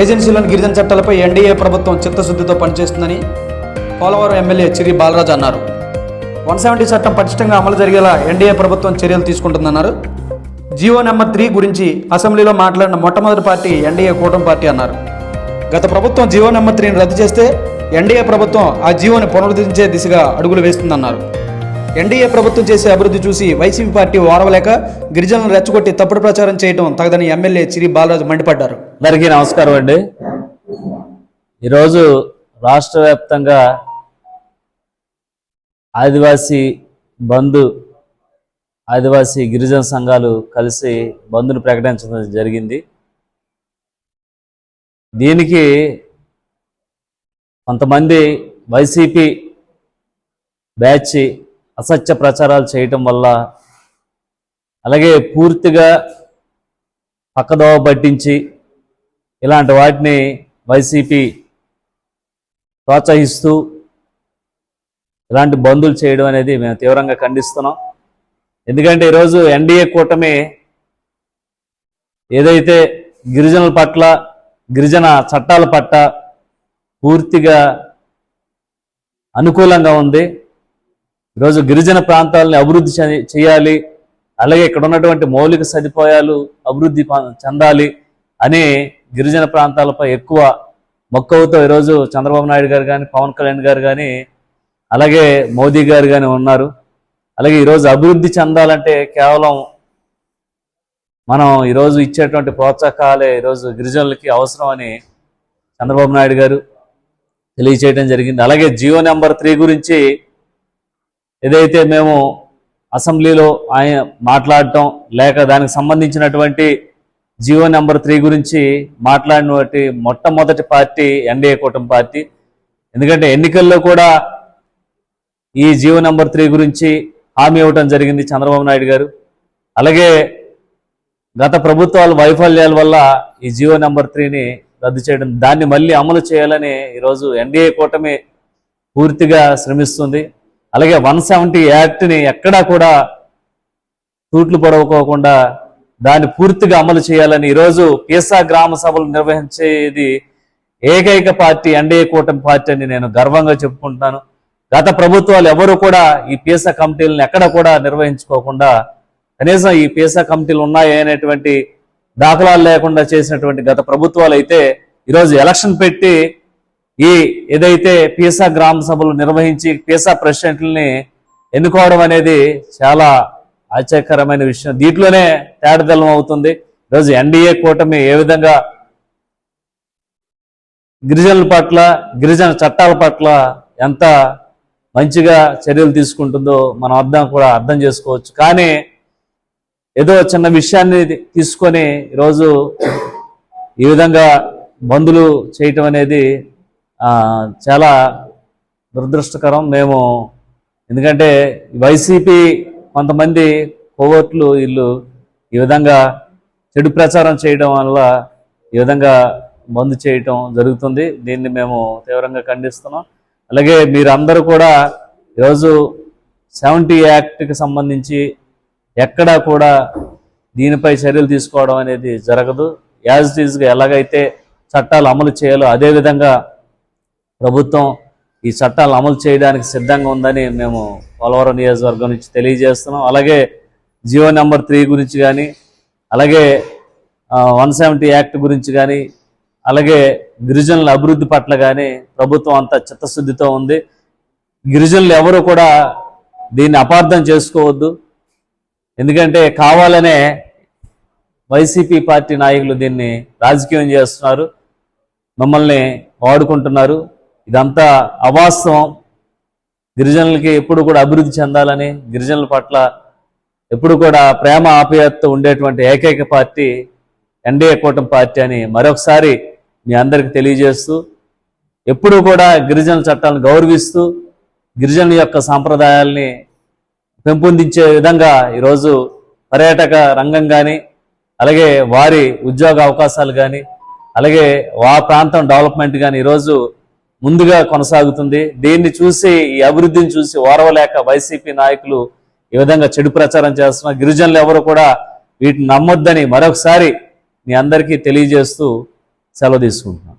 ఏజెన్సీలోని గిరిజన చట్టాలపై ఎన్డీఏ ప్రభుత్వం చిత్తశుద్ధితో పనిచేస్తుందని పోలవరం ఎమ్మెల్యే చిరి బాలరాజు అన్నారు. వన్ సెవెంటీ చట్టం పటిష్టంగా అమలు జరిగేలా ఎన్డీఏ ప్రభుత్వం చర్యలు తీసుకుంటుందన్నారు. జీవో నెంబర్ త్రీ గురించి అసెంబ్లీలో మాట్లాడిన మొట్టమొదటి పార్టీ ఎన్డీఏ కూటమి పార్టీ అన్నారు. గత ప్రభుత్వం జీవో నెంబర్ త్రీని రద్దు చేస్తే ఎన్డీఏ ప్రభుత్వం ఆ జీవోని పునరుద్ధరించే దిశగా అడుగులు వేస్తుందన్నారు. ఎన్డీఏ ప్రభుత్వం చేసే అభివృద్ధి చూసి వైసీపీ పార్టీ ఓరవలేక గిరిజనులను రెచ్చగొట్టి తప్పుడు ప్రచారం చేయడం తగదని ఎమ్మెల్యే చిరి బాలరాజు మండిపడ్డారు. అందరికీ నమస్కారం అండి. ఈరోజు రాష్ట్ర వ్యాప్తంగా ఆదివాసీ బంధు ఆదివాసీ గిరిజన సంఘాలు కలిసి బంధును ప్రకటించడం జరిగింది. దీనికి కొంతమంది వైసీపీ బ్యాచ్ అసత్య ప్రచారాలు చేయటం వల్ల అలాగే పూర్తిగా పక్కదోవ పట్టించి ఇలాంటి వాటిని వైసీపీ ప్రోత్సహిస్తూ ఇలాంటి బంధులు చేయడం అనేది మేము తీవ్రంగా ఖండిస్తున్నాం. ఎందుకంటే ఈరోజు ఎన్డీఏ కూటమి ఏదైతే గిరిజనుల పట్ల గిరిజన చట్టాల పట్ల పూర్తిగా అనుకూలంగా ఉంది ఈరోజు గిరిజన ప్రాంతాలని అభివృద్ధి చేయాలి అలాగే ఇక్కడ ఉన్నటువంటి మౌలిక సదుపాయాలు అభివృద్ధి ప- చెందాలి అని గిరిజన ప్రాంతాలపై ఎక్కువ మక్కువతో ఈరోజు చంద్రబాబు నాయుడు గారు కానీ పవన్ కళ్యాణ్ గారు కానీ అలాగే మోదీ గారు కానీ ఉన్నారు. అలాగే ఈరోజు అభివృద్ధి చెందాలంటే కేవలం మనం ఈరోజు ఇచ్చేటువంటి ప్రోత్సాహకాలే ఈరోజు గిరిజనులకి అవసరం అని చంద్రబాబు నాయుడు గారు తెలియచేయడం జరిగింది. అలాగే జియో నెంబర్ త్రీ గురించి ఏదైతే మేము అసెంబ్లీలో ఆయన మాట్లాడటం లేక దానికి సంబంధించినటువంటి జియో నెంబర్ త్రీ గురించి మాట్లాడినటువంటి మొట్టమొదటి పార్టీ ఎన్డీఏ కూటమి పార్టీ. ఎందుకంటే ఎన్నికల్లో కూడా ఈ జియో నెంబర్ త్రీ గురించి హామీ ఇవ్వటం జరిగింది చంద్రబాబు నాయుడు గారు. అలాగే గత ప్రభుత్వాల వైఫల్యాల వల్ల ఈ జియో నెంబర్ త్రీని రద్దు చేయడం దాన్ని మళ్ళీ అమలు చేయాలని ఈరోజు ఎన్డీఏ కూటమి పూర్తిగా శ్రమిస్తుంది. అలాగే వన్ సెవెంటీ యాక్ట్ని ఎక్కడా కూడా తూట్లు పొడవుకోకుండా దాన్ని పూర్తిగా అమలు చేయాలని ఈరోజు పీసా గ్రామ సభలు నిర్వహించేది ఏకైక పార్టీ ఎన్డీఏ కూటమి పార్టీ అని నేను గర్వంగా చెప్పుకుంటున్నాను. గత ప్రభుత్వాలు ఎవరు కూడా ఈ పీసా కమిటీలను ఎక్కడ కూడా నిర్వహించుకోకుండా కనీసం ఈ పీసా కమిటీలు ఉన్నాయి అనేటువంటి దాఖలాలు లేకుండా చేసినటువంటి గత ప్రభుత్వాలు అయితే ఈరోజు ఎలక్షన్ పెట్టి ఈ ఏదైతే పీసా గ్రామ సభలు నిర్వహించి పీసా ప్రెసిడెంట్లని ఎన్నుకోవడం అనేది చాలా ఆశ్చర్యకరమైన విషయం. దీంట్లోనే తేడదలం అవుతుంది. ఈరోజు ఎన్డీఏ కూటమి ఏ విధంగా గిరిజనుల పట్ల గిరిజన చట్టాల పట్ల ఎంత మంచిగా చర్యలు తీసుకుంటుందో మనం అర్థం కూడా అర్థం చేసుకోవచ్చు. కానీ ఏదో చిన్న విషయాన్ని తీసుకొని ఈరోజు ఈ విధంగా బంధులు చేయటం అనేది చాలా దురదృష్టకరం. మేము ఎందుకంటే వైసీపీ కొంతమంది కోవట్లు వీళ్ళు ఈ విధంగా చెడు ప్రచారం చేయడం వల్ల ఈ విధంగా బంద్ చేయటం జరుగుతుంది. దీన్ని మేము తీవ్రంగా ఖండిస్తున్నాం. అలాగే మీరందరూ కూడా ఈరోజు సెవెంటీ యాక్ట్కి సంబంధించి ఎక్కడా కూడా దీనిపై చర్యలు తీసుకోవడం అనేది జరగదు. యాజ్ ఇట్ ఈజ్గా ఎలాగైతే చట్టాలు అమలు చేయాలో అదే విధంగా ప్రభుత్వం ఈ చట్టాలు అమలు చేయడానికి సిద్ధంగా ఉందని మేము పోలవరం నియోజకవర్గం నుంచి తెలియజేస్తున్నాం. అలాగే జియో నెంబర్ త్రీ గురించి కానీ అలాగే వన్ సెవెంటీ యాక్ట్ గురించి కానీ అలాగే గిరిజనుల అభివృద్ధి పట్ల కానీ ప్రభుత్వం అంత చిత్తశుద్ధితో ఉంది. గిరిజనులు ఎవరు కూడా దీన్ని అపార్థం చేసుకోవద్దు. ఎందుకంటే కావాలనే వైసీపీ పార్టీ నాయకులు దీన్ని రాజకీయం చేస్తున్నారు. మమ్మల్ని వాడుకుంటున్నారు. ఇదంతా అవాస్తవం. గిరిజనులకి ఎప్పుడు కూడా అభివృద్ధి చెందాలని గిరిజనుల పట్ల ఎప్పుడు కూడా ప్రేమ ఆప్యాయతతో ఉండేటువంటి ఏకైక పార్టీ ఎన్డీఏ కూటమి పార్టీ అని మరొకసారి మీ అందరికి తెలియజేస్తూ ఎప్పుడు కూడా గిరిజన చట్టాలను గౌరవిస్తూ గిరిజనుల యొక్క సాంప్రదాయాల్ని పెంపొందించే విధంగా ఈరోజు పర్యాటక రంగం కానీ అలాగే వారి ఉద్యోగ అవకాశాలు కానీ అలాగే వా ప్రాంతం డెవలప్మెంట్ కానీ ఈరోజు ముందుగా కొనసాగుతుంది. దీన్ని చూసి ఈ అభివృద్ధిని చూసి ఓరవలేక వైసీపీ నాయకులు ఈ విధంగా చెడు ప్రచారం చేస్తున్న గిరిజనులు ఎవరు కూడా వీటిని నమ్మొద్దని మరొకసారి మీ అందరికీ తెలియజేస్తూ సెలవు తీసుకుంటున్నాను.